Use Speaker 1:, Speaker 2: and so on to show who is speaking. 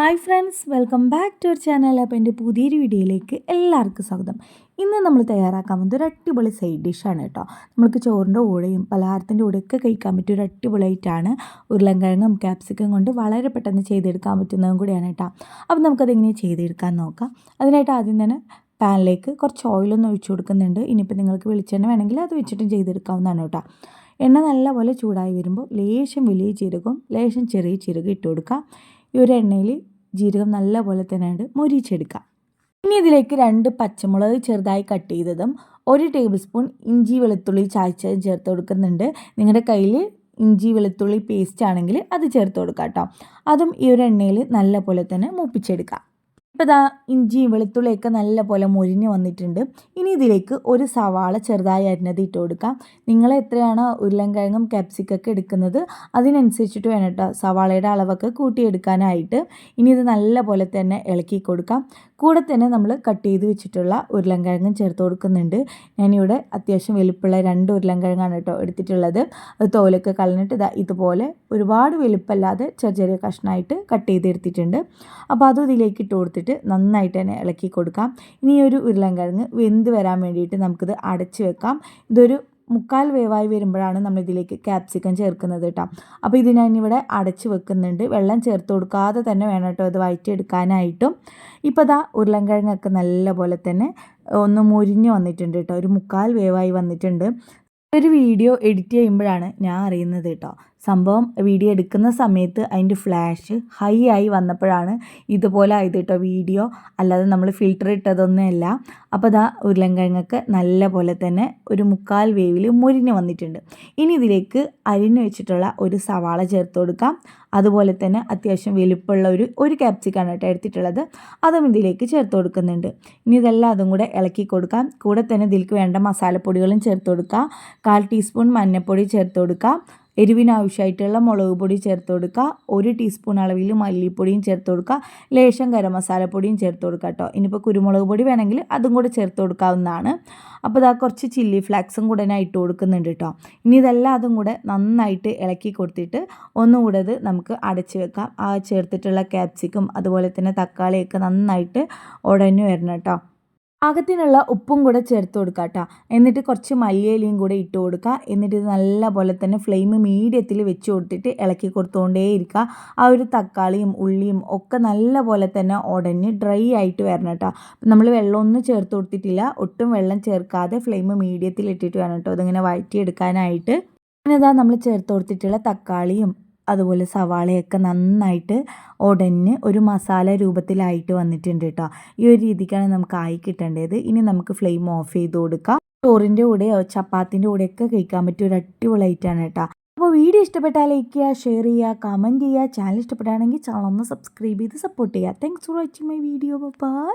Speaker 1: hi friends welcome back to our channel അപ്പോൾ എൻ്റെ പുതിയൊരു വീഡിയോയിലേക്ക് എല്ലാവർക്കും സ്വാഗതം ഇന്ന് നമ്മൾ തയ്യാറാക്കാൻ പോകുന്നത് ഒരു അടിപൊളി സൈഡ് ഡിഷാണ് കേട്ടോ നമുക്ക് ചോറിൻ്റെ കൂടെയും പലഹാരത്തിൻ്റെ കൂടെയൊക്കെ കഴിക്കാൻ പറ്റിയ ഒരു അടിപൊളിയായിട്ടാണ് ഉരുളൻകിഴങ്ങും ക്യാപ്സിക്കും കൊണ്ട് വളരെ പെട്ടെന്ന് ചെയ്തെടുക്കാൻ പറ്റുന്നതും കൂടിയാണ് കേട്ടോ അപ്പോൾ നമുക്കതെങ്ങനെ ചെയ്തെടുക്കാൻ നോക്കാം അതിനായിട്ട് ആദ്യം തന്നെ പാനിലേക്ക് കുറച്ച് ഓയിലൊന്നും ഒഴിച്ചു കൊടുക്കുന്നുണ്ട് ഇനിയിപ്പോൾ നിങ്ങൾക്ക് വെളിച്ചെണ്ണ വേണമെങ്കിൽ അത് വെച്ചിട്ടും ചെയ്തെടുക്കാവുന്നതാണ് കേട്ടോ എണ്ണ നല്ലപോലെ ചൂടായി വരുമ്പോൾ ലേശം വലിയ ചീരകവും ലേശം ചെറിയ ചീരകം ഇട്ട് കൊടുക്കുക ഈ ഒരു എണ്ണയിൽ ജീരകം നല്ലപോലെ തന്നെ ഉണ്ട് മൊരിച്ചെടുക്കുക ഇനി ഇതിലേക്ക് രണ്ട് പച്ചമുളക് ചെറുതായി കട്ട് ചെയ്തതും ഒരു ടേബിൾ സ്പൂൺ ഇഞ്ചി വെളുത്തുള്ളി ചായച്ചത് ചേർത്ത് കൊടുക്കുന്നുണ്ട് നിങ്ങളുടെ കയ്യിൽ ഇഞ്ചി വെളുത്തുള്ളി പേസ്റ്റ് ആണെങ്കിൽ അത് ചേർത്ത് കൊടുക്കാം കേട്ടോ അതും ഈ ഒരു എണ്ണയിൽ നല്ലപോലെ തന്നെ മൂപ്പിച്ചെടുക്കാം ഇപ്പോൾ ഇതാ ഇഞ്ചിയും വെളുത്തുള്ളിയൊക്കെ നല്ലപോലെ മൊരിഞ്ഞ് വന്നിട്ടുണ്ട് ഇനി ഇതിലേക്ക് ഒരു സവാള ചെറുതായി അരിഞ്ഞത് ഇട്ട് കൊടുക്കാം നിങ്ങൾ എത്രയാണ് ഉരുളൻകിഴങ്ങും ക്യാപ്സിക്കൊക്കെ എടുക്കുന്നത് അതിനനുസരിച്ചിട്ട് വേണം കേട്ടോ സവാളയുടെ അളവൊക്കെ കൂട്ടിയെടുക്കാനായിട്ട് ഇനി ഇത് നല്ലപോലെ തന്നെ ഇളക്കി കൊടുക്കാം കൂടെ തന്നെ നമ്മൾ കട്ട് ചെയ്ത് വെച്ചിട്ടുള്ള ഉരുളൻകിഴങ്ങും ചേർത്ത് കൊടുക്കുന്നുണ്ട് ഞാനിവിടെ അത്യാവശ്യം വലുപ്പുള്ള രണ്ട് ഉരുളൻകിഴങ്ങാണ് കേട്ടോ എടുത്തിട്ടുള്ളത് അത് തോലൊക്കെ കളഞ്ഞിട്ട് ഇതാ ഇതുപോലെ ഒരുപാട് വലിപ്പമല്ലാതെ ചെറിയ ചെറിയ കഷ്ണമായിട്ട് കട്ട് ചെയ്തെടുത്തിട്ടുണ്ട് അപ്പോൾ അതും ഇതിലേക്ക് ഇട്ട് കൊടുത്തിട്ട് കൊടുത്തിട്ട് നന്നായിട്ട് തന്നെ ഇളക്കി കൊടുക്കാം ഇനി ഒരു ഉരുളൻകിഴങ്ങ് വെന്ത് വരാൻ വേണ്ടിയിട്ട് നമുക്കിത് അടച്ചു വെക്കാം ഇതൊരു മുക്കാൽ വേവായി വരുമ്പോഴാണ് നമ്മൾ ഇതിലേക്ക് ക്യാപ്സിക്കം ചേർക്കുന്നത് കേട്ടോ അപ്പോൾ ഇത് ഞാനിവിടെ അടച്ച് വെക്കുന്നുണ്ട് വെള്ളം ചേർത്ത് കൊടുക്കാതെ തന്നെ വേണം കേട്ടോ അത് വയറ്റിയെടുക്കാനായിട്ടും ഇപ്പോൾ ദാ ഉരുളൻകിഴങ്ങൊക്കെ നല്ല പോലെ തന്നെ ഒന്ന് മുരിഞ്ഞ് വന്നിട്ടുണ്ട് കേട്ടോ ഒരു മുക്കാൽ വേവായി വന്നിട്ടുണ്ട് ഒരു വീഡിയോ എഡിറ്റ് ചെയ്യുമ്പോഴാണ് ഞാൻ അറിയുന്നത് കേട്ടോ സംഭവം വീഡിയോ എടുക്കുന്ന സമയത്ത് അതിൻ്റെ ഫ്ലാഷ് ഹൈ ആയി വന്നപ്പോഴാണ് ഇതുപോലെ ആയത് കേട്ടോ വീഡിയോ അല്ലാതെ നമ്മൾ ഫിൽറ്റർ ഇട്ടതൊന്നുമല്ല അപ്പോൾ അതാ ഉരുളൻകിഴങ്ങൊക്കെ നല്ല പോലെ തന്നെ ഒരു മുക്കാൽ വേവിൽ മുരിഞ്ഞ് വന്നിട്ടുണ്ട് ഇനി ഇതിലേക്ക് അരിഞ്ഞു വെച്ചിട്ടുള്ള ഒരു സവാള ചേർത്ത് കൊടുക്കാം അതുപോലെ തന്നെ അത്യാവശ്യം വലുപ്പമുള്ള ഒരു ഒരു ക്യാപ്സിക്കാണ് കേട്ടോ എടുത്തിട്ടുള്ളത് അതും ഇതിലേക്ക് ചേർത്ത് കൊടുക്കുന്നുണ്ട് ഇനി ഇതെല്ലാം അതും കൂടെ ഇളക്കി കൊടുക്കാം കൂടെ തന്നെ ഇതിലേക്ക് വേണ്ട മസാലപ്പൊടികളും ചേർത്ത് കൊടുക്കാം കാൽ ടീസ്പൂൺ മഞ്ഞൾപ്പൊടി ചേർത്ത് കൊടുക്കാം എരിവിനാവശ്യമായിട്ടുള്ള മുളക് പൊടി ചേർത്ത് കൊടുക്കുക ഒരു ടീസ്പൂൺ അളവിൽ മല്ലിപ്പൊടിയും ചേർത്ത് കൊടുക്കുക ലേശം ഗരം മസാലപ്പൊടിയും ചേർത്ത് കൊടുക്കുക കേട്ടോ ഇനിയിപ്പോൾ കുരുമുളക് പൊടി വേണമെങ്കിൽ അതും കൂടെ ചേർത്ത് കൊടുക്കാവുന്നതാണ് അപ്പോൾ ഇതാ കുറച്ച് ചില്ലി ഫ്ലാക്സും കൂടെ ഞാൻ ഇട്ട് കൊടുക്കുന്നുണ്ട് കേട്ടോ ഇനി ഇതെല്ലാം അതും കൂടെ നന്നായിട്ട് ഇളക്കി കൊടുത്തിട്ട് ഒന്നുകൂടെ അത് നമുക്ക് അടച്ച് വെക്കാം ആ ചേർത്തിട്ടുള്ള ക്യാപ്സിക്കും അതുപോലെ തന്നെ തക്കാളിയൊക്കെ നന്നായിട്ട് ഉടഞ്ഞു വരണം കേട്ടോ പാകത്തിനുള്ള ഉപ്പും കൂടെ ചേർത്ത് കൊടുക്കുക കേട്ടോ എന്നിട്ട് കുറച്ച് മല്ലിയിലയും കൂടെ ഇട്ട് കൊടുക്കുക എന്നിട്ട് ഇത് നല്ലപോലെ തന്നെ ഫ്ലെയിം മീഡിയത്തിൽ വെച്ച് കൊടുത്തിട്ട് ഇളക്കി കൊടുത്തുകൊണ്ടേയിരിക്കുക ആ ഒരു തക്കാളിയും ഉള്ളിയും ഒക്കെ നല്ലപോലെ തന്നെ ഉടഞ്ഞ് ഡ്രൈ ആയിട്ട് വരണം കേട്ടോ നമ്മൾ വെള്ളമൊന്നും ചേർത്ത് കൊടുത്തിട്ടില്ല ഒട്ടും വെള്ളം ചേർക്കാതെ ഫ്ലെയിം മീഡിയത്തിൽ ഇട്ടിട്ട് വേണം കേട്ടോ അതിങ്ങനെ വഴറ്റിയെടുക്കാനായിട്ട് പിന്നെ ഇതാ നമ്മൾ ചേർത്ത് കൊടുത്തിട്ടുള്ള തക്കാളിയും അതുപോലെ സവാളയൊക്കെ നന്നായിട്ട് ഉടഞ്ഞ് ഒരു മസാല രൂപത്തിലായിട്ട് വന്നിട്ടുണ്ട് കേട്ടോ ഈ ഒരു രീതിക്കാണ് നമുക്ക് ആയി കിട്ടേണ്ടത് ഇനി നമുക്ക് ഫ്ലെയിം ഓഫ് ചെയ്ത് കൊടുക്കാം ചോറിൻ്റെ കൂടെയോ ചപ്പാത്തിൻ്റെ കൂടെയൊക്കെ കഴിക്കാൻ പറ്റിയ ഒരു അടിപൊളിയായിട്ടാണ് കേട്ടോ അപ്പോൾ വീഡിയോ ഇഷ്ടപ്പെട്ടാൽ ലൈക്ക് ചെയ്യുക ഷെയർ ചെയ്യുക കമൻറ്റ് ചെയ്യുക ചാനൽ ഇഷ്ടപ്പെട്ടാണെങ്കിൽ ചാനൽ ഒന്ന് സബ്സ്ക്രൈബ് ചെയ്ത് സപ്പോർട്ട് ചെയ്യുക thanks for watching my video by